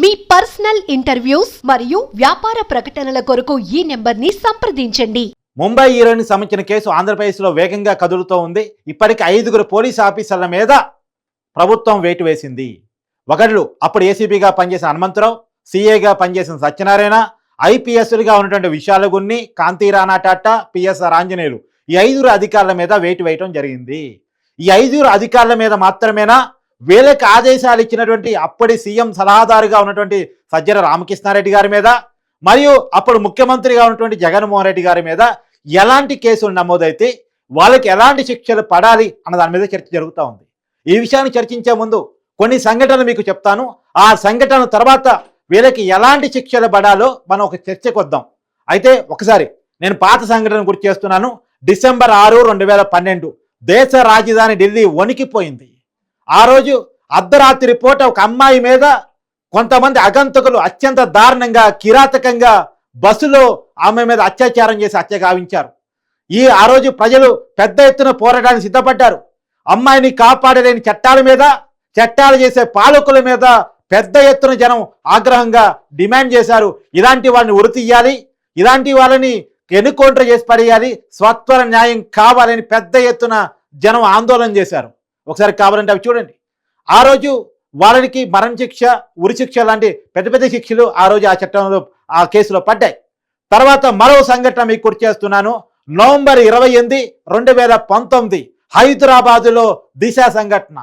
మీ personal interviews మరియు వ్యాపార ప్రకటనల కొరకు ఈ నెంబర్ని సంప్రదించండి. ముంబై హీరోని సంబంధించిన కేసు ఆంధ్రప్రదేశ్లో వేగంగా కదులుతూ ఉంది. ఇప్పటికి ఐదుగురు పోలీస్ ఆఫీసర్ల మీద ప్రభుత్వం వేటు వేసింది. ఒకళ్ళు అప్పుడు ఏసీబీగా పనిచేసిన హనుమంతరావు సీఏగా పనిచేసిన సత్యనారాయణ ఐపీఎస్లుగా ఉన్నటువంటి విశాల గున్ని కాంతి రాణా టాటా పిఎస్ఆర్ ఆంజనేయులు ఈ ఐదుగురు అధికారుల మీద వేటు వేయటం జరిగింది. ఈ ఐదుగురు అధికారుల మీద మాత్రమేనా వీళ్ళకి ఆదేశాలు ఇచ్చినటువంటి అప్పటి సీఎం సలహాదారుగా ఉన్నటువంటి సజ్జన రామకృష్ణారెడ్డి గారి మీద మరియు అప్పుడు ముఖ్యమంత్రిగా ఉన్నటువంటి జగన్మోహన్ రెడ్డి గారి మీద ఎలాంటి కేసులు నమోదైతే వాళ్ళకి ఎలాంటి శిక్షలు పడాలి అన్న దాని మీద చర్చ జరుగుతూ ఉంది. ఈ విషయాన్ని చర్చించే ముందు కొన్ని సంఘటనలు మీకు చెప్తాను. ఆ సంఘటన తర్వాత వీళ్ళకి ఎలాంటి శిక్షలు పడాలో మనం ఒక చర్చకు వద్దాం. అయితే ఒకసారి నేను పాత సంఘటన గుర్తు చేస్తున్నాను. డిసెంబర్ ఆరు రెండు వేల పన్నెండు దేశ రాజధాని ఢిల్లీ వణికిపోయింది. ఆ రోజు అర్ధరాత్రి పూట ఒక అమ్మాయి మీద కొంతమంది అగంతకులు అత్యంత దారుణంగా కిరాతకంగా బస్సులో ఆమె మీద అత్యాచారం చేసి హత్య గావించారు. ఈ ఆ రోజు ప్రజలు పెద్ద ఎత్తున పోరాటానికి సిద్ధపడ్డారు. అమ్మాయిని కాపాడలేని చట్టాల మీద చట్టాలు చేసే పాలకుల మీద పెద్ద ఎత్తున జనం ఆగ్రహంగా డిమాండ్ చేశారు. ఇలాంటి వాళ్ళని ఉరితీయాలి ఇలాంటి వాళ్ళని ఎన్నుకౌంటర్ చేసి పడేయాలి స్వత్వర న్యాయం కావాలని పెద్ద ఎత్తున జనం ఆందోళన చేశారు. ఒకసారి కావాలంటే అవి చూడండి. ఆ రోజు వాళ్ళకి మరణశిక్ష ఉరిశిక్ష ఉరి శిక్ష లాంటి పెద్ద పెద్ద శిక్షలు ఆ రోజు ఆ చట్టంలో ఆ కేసులో పడ్డాయి. తర్వాత మరో సంఘటన మీకు గుర్తు చేస్తున్నాను. నవంబర్ ఇరవై ఎనిమిది రెండు వేల పంతొమ్మిది హైదరాబాదులో దిశ సంఘటన.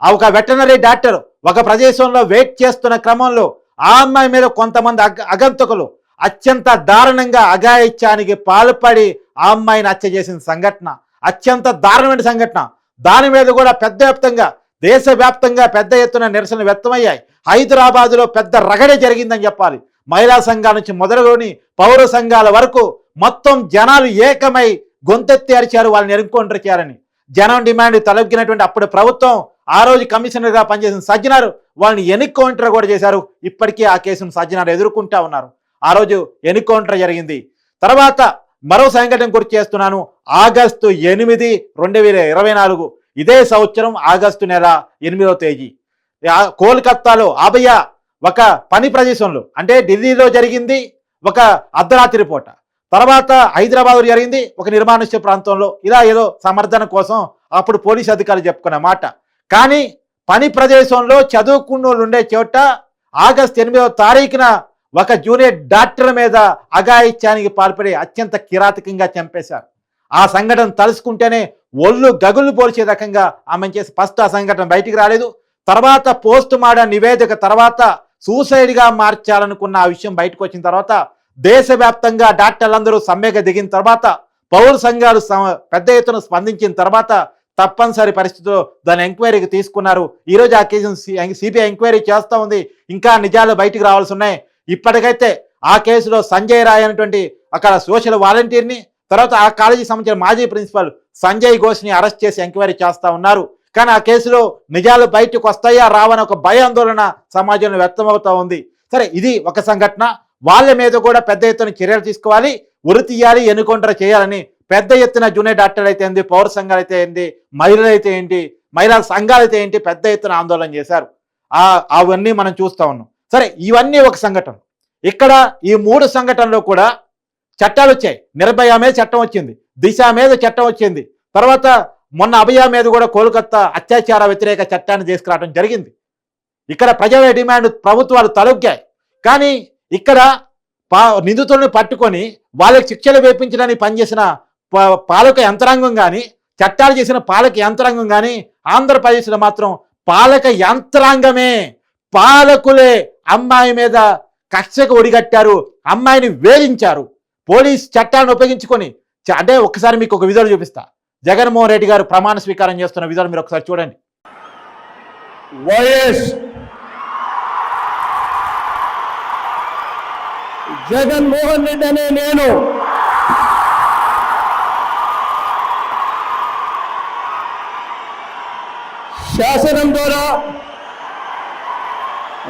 ఒక వెటనరీ డాక్టర్ ఒక ప్రదేశంలో వెయిట్ చేస్తున్న క్రమంలో ఆ అమ్మాయి మీద కొంతమంది అగంతకులు అత్యంత దారుణంగా అఘాయిత్యానికి పాల్పడి ఆ అమ్మాయిని హత్య చేసిన సంఘటన. అత్యంత దారుణమైన సంఘటన. దాని మీద కూడా పెద్ద వ్యాప్తంగా దేశవ్యాప్తంగా పెద్ద ఎత్తున నిరసన వ్యక్తమయ్యాయి. హైదరాబాదులో పెద్ద రగడే జరిగిందని చెప్పాలి. మహిళా సంఘాల నుంచి మొదలుకొని పౌర సంఘాల వరకు మొత్తం జనాలు ఏకమై గొంతెత్తి అరిచారు వాళ్ళని ఎన్కౌంటర్ చేయాలని జనం డిమాండ్ తలెక్కినటువంటి అప్పుడు ప్రభుత్వం ఆ రోజు కమిషనర్గా పనిచేసిన సజ్జనారు వాళ్ళని ఎన్కౌంటర్ కూడా చేశారు. ఇప్పటికీ ఆ కేసును సజ్జనారు ఎదుర్కొంటా ఉన్నారు. ఆ రోజు ఎన్కౌంటర్ జరిగింది. తర్వాత మరో సంఘటన గుర్తు చేస్తున్నాను. ఆగస్టు ఎనిమిది రెండు వేల ఇరవై నాలుగు. ఇదే సంవత్సరం ఆగస్టు నెల ఎనిమిదవ తేదీ. కోల్కత్తాలో అభయ ఒక పని ప్రదేశంలో అంటే ఢిల్లీలో జరిగింది ఒక అర్ధరాత్రి పూట. తర్వాత హైదరాబాద్ జరిగింది ఒక నిర్మానుష్య ప్రాంతంలో. ఇలా ఏదో సమర్థన కోసం అప్పుడు పోలీస్ అధికారులు చెప్పుకున్న మాట. కానీ పని ప్రదేశంలో చదువుకున్న వాళ్ళు ఉండే చోట ఆగస్ట్ ఎనిమిదవ తారీఖున ఒక జూనియర్ డాక్టర్ మీద అఘాయిత్యానికి పాల్పడి అత్యంత కిరాతకంగా చంపేశారు. ఆ సంఘటన తలుసుకుంటేనే ఒళ్ళు గగులు పోల్చే రకంగా ఆమె చేసి ఫస్ట్ ఆ సంఘటన బయటికి రాలేదు. తర్వాత పోస్ట్ మార్టం నివేదిక తర్వాత సూసైడ్గా మార్చాలనుకున్న ఆ విషయం బయటకు వచ్చిన తర్వాత దేశవ్యాప్తంగా డాక్టర్లందరూ సమ్మెగా దిగిన తర్వాత పౌర సంఘాలు పెద్ద ఎత్తున స్పందించిన తర్వాత తప్పనిసరి పరిస్థితిలో దాని ఎంక్వైరీకి తీసుకున్నారు. ఈరోజు ఆ కేసు సిబిఐ ఎంక్వైరీ చేస్తూ ఉంది. ఇంకా నిజాలు బయటికి రావాల్సి ఉన్నాయి. ఇప్పటికైతే ఆ కేసులో సంజయ్ రాయ్ అనేటువంటి అక్కడ సోషల్ వాలంటీర్ని తర్వాత ఆ కాలేజీ సంబంధించిన మాజీ ప్రిన్సిపల్ సంజయ్ ఘోష్ని అరెస్ట్ చేసి ఎంక్వైరీ చేస్తూ ఉన్నారు. కానీ ఆ కేసులో నిజాలు బయటకు వస్తాయా రావని ఒక భయాందోళన సమాజంలో వ్యక్తమవుతూ ఉంది. సరే ఇది ఒక సంఘటన. వాళ్ళ మీద కూడా పెద్ద ఎత్తున చర్యలు తీసుకోవాలి ఉరి తీయాలి ఎన్నుకౌంటర్ చేయాలని పెద్ద ఎత్తున జూనియర్ డాక్టర్లు అయితే ఏంటి పౌర సంఘాలు అయితే ఏంటి మహిళలు అయితే ఏంటి మహిళా సంఘాలు అయితే ఏంటి పెద్ద ఎత్తున ఆందోళన చేశారు. అవన్నీ మనం చూస్తా ఉన్నాం. సరే ఇవన్నీ ఒక సంఘటన. ఇక్కడ ఈ మూడు సంఘటనలో కూడా చట్టాలు వచ్చాయి. నిర్భయ మీద చట్టం వచ్చింది దిశ మీద చట్టం వచ్చింది. తర్వాత మొన్న అభయ మీద కూడా కోల్కత్తా అత్యాచార వ్యతిరేక చట్టాన్ని తీసుకురావడం జరిగింది. ఇక్కడ ప్రజల డిమాండ్ ప్రభుత్వాలు తలొగ్గాయి. కానీ ఇక్కడ పా నిందితులను పట్టుకొని వాళ్ళకి శిక్షలు వేపించడానికి పనిచేసిన పాలక యంత్రాంగం కానీ చట్టాలు చేసిన పాలక యంత్రాంగం కానీ ఆంధ్రప్రదేశ్లో మాత్రం పాలక యంత్రాంగమే. పాలకులే అమ్మాయి మీద కక్షకు ఒడిగట్టారు అమ్మాయిని వేధించారు. పోలీస్ చట్టాన్ని ఉపయోగించుకొని అంటే ఒకసారి మీకు ఒక విధులు చూపిస్తా. జగన్మోహన్ రెడ్డి గారు ప్రమాణ స్వీకారం చేస్తున్న విధానం మీరు ఒకసారి చూడండి. వైఎస్ జగన్మోహన్ రెడ్డి అనే నేను. శాసనం ద్వారా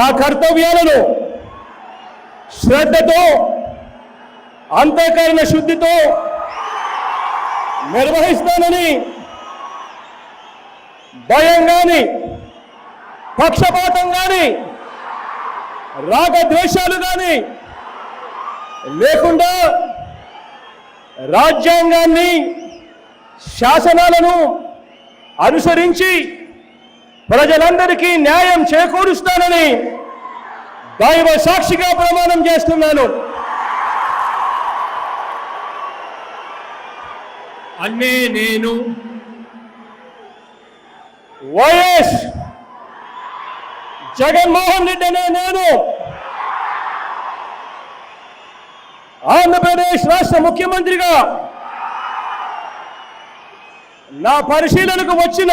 నా కర్తవ్యాలను శ్రద్ధతో అంతఃకరణ శుద్ధితో నిర్వహిస్తానని భయం కానీ పక్షపాతం కానీ రాగద్వేషాలు కానీ లేకుండా రాజ్యాంగాన్ని శాసనాలను అనుసరించి ప్రజలందరికీ న్యాయం చేకూరుస్తానని దైవ సాక్షిగా ప్రమాణం చేస్తున్నాను. అన్నే నేను. వైఎస్ జగన్మోహన్ రెడ్డి అనే నేను. ఆంధ్రప్రదేశ్ రాష్ట్ర ముఖ్యమంత్రిగా నా పరిశీలనకు వచ్చిన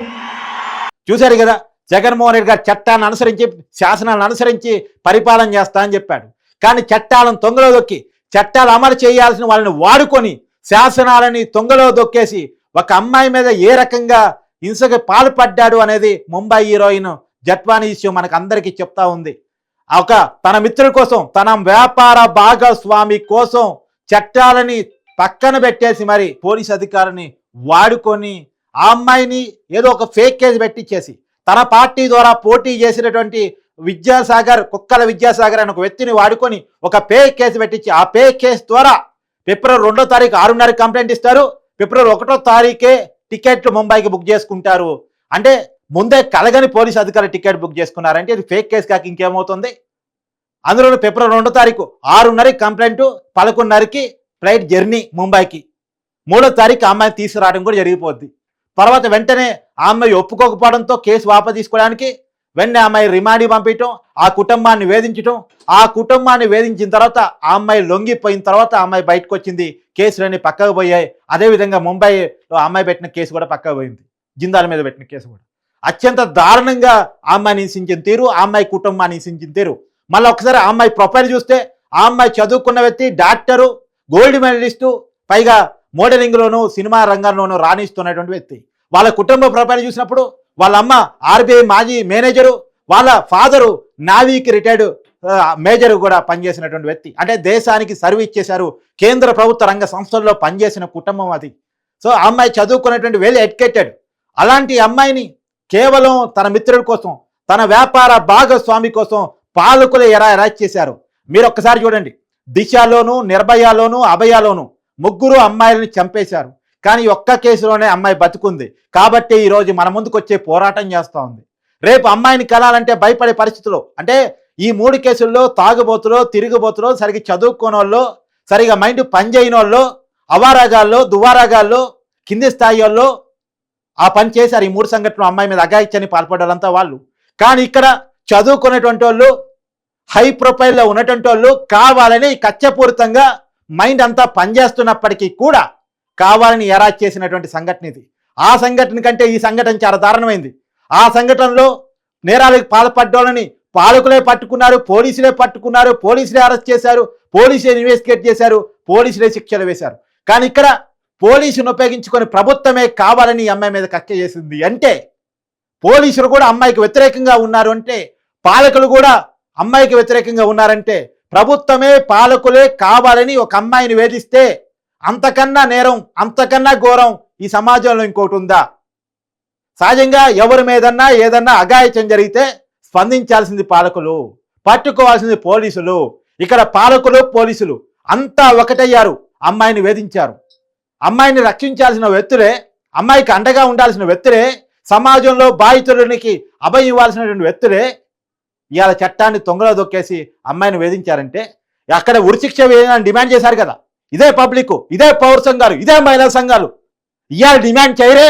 చూశారు కదా? జగన్మోహన్ రెడ్డి గారు చట్టాన్ని అనుసరించి శాసనాలను అనుసరించి పరిపాలన చేస్తా అని చెప్పాడు. కానీ చట్టాలను తొంగలో దొక్కి చట్టాలు అమలు చేయాల్సిన వాళ్ళని వాడుకొని శాసనాలని తొంగలో దొక్కేసి ఒక అమ్మాయి మీద ఏ రకంగా హింసకు పాల్పడ్డాడు అనేది ముంబై హీరోయిన్ జట్వానీ ఇష్యూ మనకు అందరికీ చెప్తా ఉంది. ఒక తన మిత్రుల కోసం తన వ్యాపార భాగస్వామి కోసం చట్టాలని పక్కన పెట్టేసి మరి పోలీస్ అధికారిని వాడుకొని ఆ అమ్మాయిని ఏదో ఒక ఫేక్ కేసు పెట్టించేసి తన పార్టీ ద్వారా పోటీ చేసినటువంటి విద్యాసాగర్ కుక్కల విద్యాసాగర్ అనే ఒక వ్యక్తిని వాడుకొని ఒక పే కేసు పెట్టించి ఆ పే కేసు ద్వారా ఫిబ్రవరి రెండో తారీఖు ఆరున్నర కంప్లైంట్ ఇస్తారు. ఫిబ్రవరి ఒకటో తారీఖే టికెట్లు ముంబైకి బుక్ చేసుకుంటారు. అంటే ముందే కలగని పోలీస్ అధికారి టికెట్ బుక్ చేసుకున్నారంటే ఇది ఫేక్ కేసు కాక ఇంకేమవుతుంది? అందులో ఫిబ్రవరి రెండో తారీఖు ఆరున్నరకి కంప్లైంట్ పదకొండున్నరకి ఫ్లైట్ జర్నీ ముంబైకి. మూడో తారీఖు ఆ అమ్మాయిని తీసుకురావడం కూడా జరిగిపోద్ది. తర్వాత వెంటనే ఆ అమ్మాయి ఒప్పుకోకపోవడంతో కేసు వాప తీసుకోవడానికి వెంటనే అమ్మాయి రిమాండ్ పంపించడం ఆ కుటుంబాన్ని వేధించడం ఆ కుటుంబాన్ని వేధించిన తర్వాత ఆ అమ్మాయి లొంగిపోయిన తర్వాత అమ్మాయి బయటకు వచ్చింది కేసులన్నీ పక్కకు పోయాయి. అదేవిధంగా ముంబైలో అమ్మాయి పెట్టిన కేసు కూడా పక్కకు పోయింది. జిందాల మీద పెట్టిన కేసు కూడా. అత్యంత దారుణంగా ఆ అమ్మాయిని హింసించిన తీరు ఆ అమ్మాయి కుటుంబాన్ని హింసించిన తీరు. మళ్ళీ ఒకసారి ఆ అమ్మాయి ప్రొఫైల్ చూస్తే ఆ అమ్మాయి చదువుకున్న వ్యక్తి డాక్టరు గోల్డ్ మెడలిస్టు పైగా మోడలింగ్లోను సినిమా రంగంలోనూ రాణిస్తున్నటువంటి వ్యక్తి. వాళ్ళ కుటుంబ ప్రొఫైల్ చూసినప్పుడు వాళ్ళ అమ్మ ఆర్బీఐ మాజీ మేనేజరు వాళ్ళ ఫాదరు నావీకి రిటైర్డ్ మేజర్ కూడా పనిచేసినటువంటి వ్యక్తి. అంటే దేశానికి సర్వీస్ చేశారు కేంద్ర ప్రభుత్వ రంగ సంస్థల్లో పనిచేసిన కుటుంబం అది. సో అమ్మాయి చదువుకున్నటువంటి వెల్ ఎడ్యుకేటెడ్. అలాంటి అమ్మాయిని కేవలం తన మిత్రుడి కోసం తన వ్యాపార భాగస్వామి కోసం పాలకులు ఎలా అరెస్ట్ చేశారు. మీరు ఒక్కసారి చూడండి. దిశలోను నిర్భయలోను అభయలోను ముగ్గురు అమ్మాయిలను చంపేశారు. కానీ ఒక్క కేసులోనే అమ్మాయి బతుకుంది. కాబట్టి ఈరోజు మన ముందుకు వచ్చే పోరాటం చేస్తూ ఉంది. రేపు అమ్మాయిని కలాలంటే భయపడే పరిస్థితులు. అంటే ఈ మూడు కేసుల్లో తాగుబోతులో తిరిగిబోతులో సరిగ్గా చదువుకోని వాళ్ళు సరిగా మైండ్ పనిచేయని వాళ్ళు అవారాగాల్లో దువారాగాల్లో కింది స్థాయి వాళ్ళు ఆ పని చేశారు. ఈ మూడు సంఘటనలు అమ్మాయి మీద అగాయిచ్చని పాల్పడాలంతా వాళ్ళు. కానీ ఇక్కడ చదువుకునేటువంటి వాళ్ళు హై ప్రొఫైల్లో ఉన్నటువంటి వాళ్ళు కావాలని కచ్చపూరితంగా మైండ్ అంతా పనిచేస్తున్నప్పటికీ కూడా కావాలని ఎరాజ్ చేసినటువంటి సంఘటన ఇది. ఆ సంఘటన కంటే ఈ సంఘటన చాలా దారుణమైంది. ఆ సంఘటనలో నేరాలకు పాల్పడ్డోళ్ళని పాలకులే పట్టుకున్నారు పోలీసులే పట్టుకున్నారు పోలీసులే అరెస్ట్ చేశారు పోలీసులే ఇన్వెస్టిగేట్ చేశారు పోలీసులే శిక్షలు వేశారు. కానీ ఇక్కడ పోలీసును ఉపయోగించుకొని ప్రభుత్వమే కావాలని ఈ అమ్మాయి మీద కక్ష చేసింది అంటే పోలీసులు కూడా అమ్మాయికి వ్యతిరేకంగా ఉన్నారు అంటే పాలకులు కూడా అమ్మాయికి వ్యతిరేకంగా ఉన్నారంటే ప్రభుత్వమే పాలకులే కావాలని ఒక అమ్మాయిని వేధిస్తే అంతకన్నా నేరం అంతకన్నా ఘోరం ఈ సమాజంలో ఇంకోటి ఉందా? సహజంగా ఎవరి మీదన్నా ఏదన్నా అఘాయిత్యం జరిగితే స్పందించాల్సింది పాలకులు పట్టుకోవాల్సింది పోలీసులు. ఇక్కడ పాలకులు పోలీసులు అంతా ఒకటయ్యారు అమ్మాయిని వేధించారు. అమ్మాయిని రక్షించాల్సిన వ్యక్తులే అమ్మాయికి అండగా ఉండాల్సిన వ్యక్తులే సమాజంలో బాధితులకి అభయం ఇవ్వాల్సినటువంటి వ్యక్తులే ఇవాళ చట్టాన్ని తొంగలో దొక్కేసి అమ్మాయిని వేధించారంటే అక్కడ ఉరిశిక్ష వేయాలని డిమాండ్ చేశారు కదా. ఇదే పబ్లిక్ ఇదే పౌర సంఘాలు ఇదే మహిళా సంఘాలు. ఇవాళ డిమాండ్ చేయరే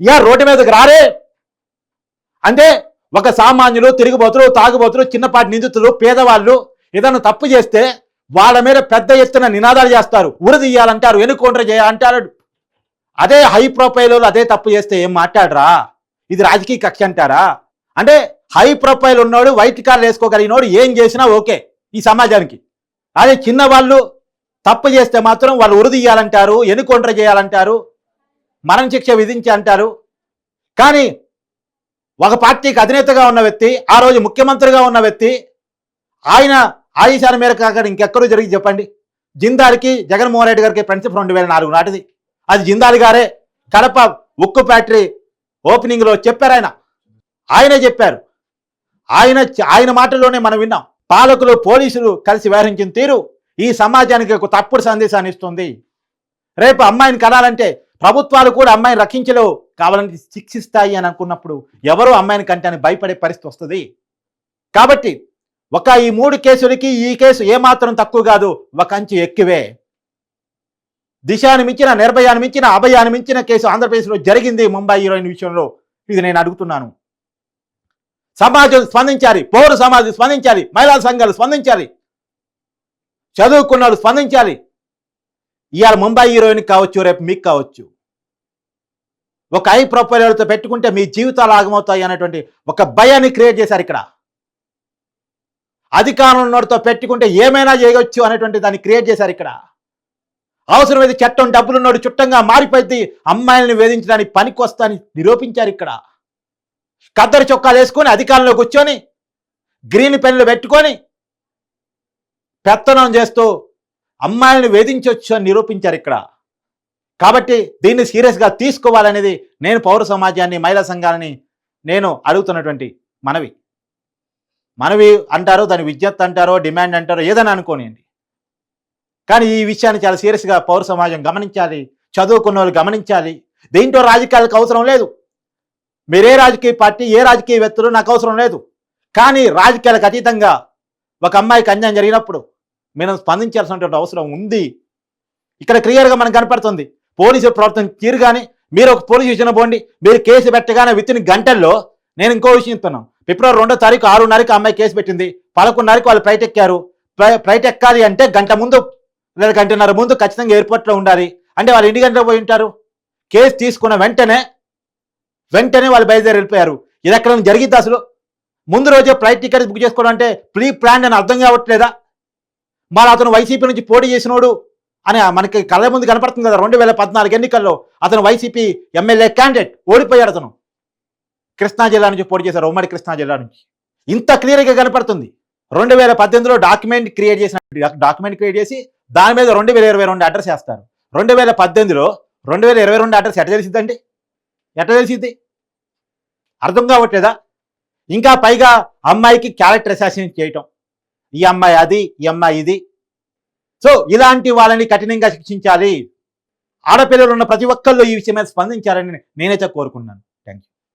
ఇవాళ రోడ్డు మీదకి రారే. అంటే ఒక సామాన్యులు తిరుగుబోతులు తాగుబోతులు చిన్నపాటి నిందితులు పేదవాళ్ళు ఏదైనా తప్పు చేస్తే వాళ్ళ మీద పెద్ద ఎత్తున నినాదాలు చేస్తారు. ఉరిదీయాలంటారు ఎన్నుకోండ్ర చేయాలంటారు అదే హై ప్రొఫైల్ అదే తప్పు చేస్తే ఏం మాట్లాడరా? ఇది రాజకీయ కక్ష అంటారా? అంటే హై ప్రొఫైల్ ఉన్నోడు వైట్ కార్లు వేసుకోగలిగినోడు ఏం చేసినా ఓకే ఈ సమాజానికి. అదే చిన్న వాళ్ళు తప్పు చేస్తే మాత్రం వాళ్ళు ఉరి తీయాలంటారు ఎన్నుకొండ్ర చేయాలంటారు మరణ శిక్ష విధించి అంటారు. కానీ ఒక పార్టీకి అధినేతగా ఉన్న వ్యక్తి ఆ రోజు ముఖ్యమంత్రిగా ఉన్న వ్యక్తి ఆయన ఆదేశాల మేరకు అక్కడ ఇంకెక్కడో జరిగి చెప్పండి. జిందాల్కి జగన్మోహన్ రెడ్డి గారికి ఫ్రెండ్షిప్ రెండు వేల నాలుగు నాటిది. అది జిందాల్ గారే. కడప ఉక్కు ఫ్యాక్టరీ ఓపెనింగ్లో చెప్పారు ఆయన. ఆయనే చెప్పారు. ఆయన ఆయన మాటల్లోనే మనం విన్నాం. పాలకులు పోలీసులు కలిసి వ్యవహరించిన తీరు ఈ సమాజానికి ఒక తప్పుడు సందేశాన్ని ఇస్తుంది. రేపు అమ్మాయిని కనాలంటే ప్రభుత్వాలు కూడా అమ్మాయిని రక్షించలేవు కావాలని శిక్షిస్తాయి అని అనుకున్నప్పుడు ఎవరు అమ్మాయిని కంటే అని భయపడే పరిస్థితి వస్తుంది. కాబట్టి ఒక ఈ మూడు కేసులకి ఈ కేసు ఏమాత్రం తక్కువ కాదు ఒక అంచు ఎక్కువే. దిశాని మించిన నిర్భయాన్ని మించిన అభయాన్ని మించిన కేసు ఆంధ్రప్రదేశ్లో జరిగింది ముంబై హీరోయిన్ విషయంలో. ఇది నేను అడుగుతున్నాను. సమాజం స్పందించాలి. పౌర సమాజం స్పందించాలి. మహిళా సంఘాలు స్పందించాలి. చదువుకున్నాడు స్పందించాలి. ఇవాళ ముంబై హీరోయిన్ కావచ్చు రేపు మీకు కావచ్చు. ఒక ఐ ప్రొఫైలర్తో పెట్టుకుంటే మీ జీవితాలు ఆగమవుతాయి అనేటువంటి ఒక భయాన్ని క్రియేట్ చేశారు ఇక్కడ. అధికారం ఉన్నోడితో పెట్టుకుంటే ఏమైనా చేయవచ్చు అనేటువంటి దాన్ని క్రియేట్ చేశారు ఇక్కడ. అవసరమైతే చట్టం డబ్బులున్నోడు చుట్టంగా మారిపోయింది అమ్మాయిలను వేధించడానికి పనికొస్తాని నిరూపించారు ఇక్కడ. కద్దరు చొక్కాలు వేసుకొని అధికారంలో కూర్చొని గ్రీన్ పెన్లు పెట్టుకొని పెత్తనం చేస్తూ అమ్మాయిలను వేధించవచ్చు అని నిరూపించారు ఇక్కడ. కాబట్టి దీన్ని సీరియస్గా తీసుకోవాలనేది నేను పౌర సమాజాన్ని మహిళా సంఘాలని నేను అడుగుతున్నటువంటి మనవి. మనవి అంటారు దాని విజ్ఞప్తి అంటారో డిమాండ్ అంటారో ఏదైనా అనుకోనియండి. కానీ ఈ విషయాన్ని చాలా సీరియస్గా పౌర సమాజం గమనించాలి చదువుకున్న వాళ్ళు గమనించాలి. దీంట్లో రాజకీయాలకు అవసరం లేదు. మీరే రాజకీయ పార్టీ ఏ రాజకీయ వ్యక్తులు నాకు అవసరం లేదు. కానీ రాజకీయాలకు అతీతంగా ఒక అమ్మాయికి అన్యాయం జరిగినప్పుడు మనం స్పందించాల్సినటువంటి అవసరం ఉంది. ఇక్కడ క్లియర్గా మనకు కనపడుతుంది. పోలీసులు ప్రవర్తన తీరు కానీ మీరు ఒక పోలీస్ విషయం పోండి మీరు కేసు పెట్టగానే విత్ ఇన్ గంటల్లో నేను ఇంకో విషయం చెప్తున్నాను. ఫిబ్రవరి రెండో తారీఖు ఆరున్నరకి అమ్మాయి కేసు పెట్టింది. పదకొండున్నరకు వాళ్ళు ఫ్లైట్ ఎక్కారు. ఫ్లైట్ ఎక్కాలి అంటే గంట ముందు లేదా గంటన్నర ముందు ఖచ్చితంగా ఎయిర్పోర్ట్లో ఉండాలి. అంటే వాళ్ళు ఎన్ని గంటలకు పోయి ఉంటారు? కేసు తీసుకున్న వెంటనే వెంటనే వాళ్ళు బయలుదేరి వెళ్ళిపోయారు. ఇది ఎక్కడ జరిగింది అసలు. ముందు రోజే ఫ్లైట్ టికెట్ బుక్ చేసుకోవడం అంటే ప్రీ ప్లాన్ అని అర్థం కావట్లేదా? మరి అతను వైసీపీ నుంచి పోటీ చేసినోడు అని మనకి కళ్ళ ముందు కనపడుతుంది కదా రెండు వేల పద్నాలుగు ఎన్నికల్లో అతను వైసీపీ ఎమ్మెల్యే క్యాండిడేట్ ఓడిపోయాడు అతను. కృష్ణా జిల్లా నుంచి పోటీ చేశారు ఉమ్మడి కృష్ణా జిల్లా నుంచి. ఇంత క్లియర్గా కనపడుతుంది. రెండు వేల పద్దెనిమిదిలో డాక్యుమెంట్ క్రియేట్ చేసిన డాక్యుమెంట్ క్రియేట్ చేసి దాని మీద రెండు వేల ఇరవై రెండు అడ్రస్ వేస్తారు. రెండు వేల పద్దెనిమిదిలో రెండు వేల ఇరవై రెండు అడ్రస్ ఎట్ట తెలిసిందండి? ఎట్ట తెలిసింది? అర్థం కావట్లేదా? ఇంకా పైగా అమ్మాయికి క్యారెక్టర్ అసాసినేట్ చేయటం. ఈ అమ్మాయి అది ఈ అమ్మాయి ఇది. సో ఇలాంటి వాళ్ళని కఠినంగా శిక్షించాలి. ఆడపిల్లలు ఉన్న ప్రతి ఒక్కళ్ళు ఈ విషయం మీద స్పందించాలని నేనైతే కోరుకున్నాను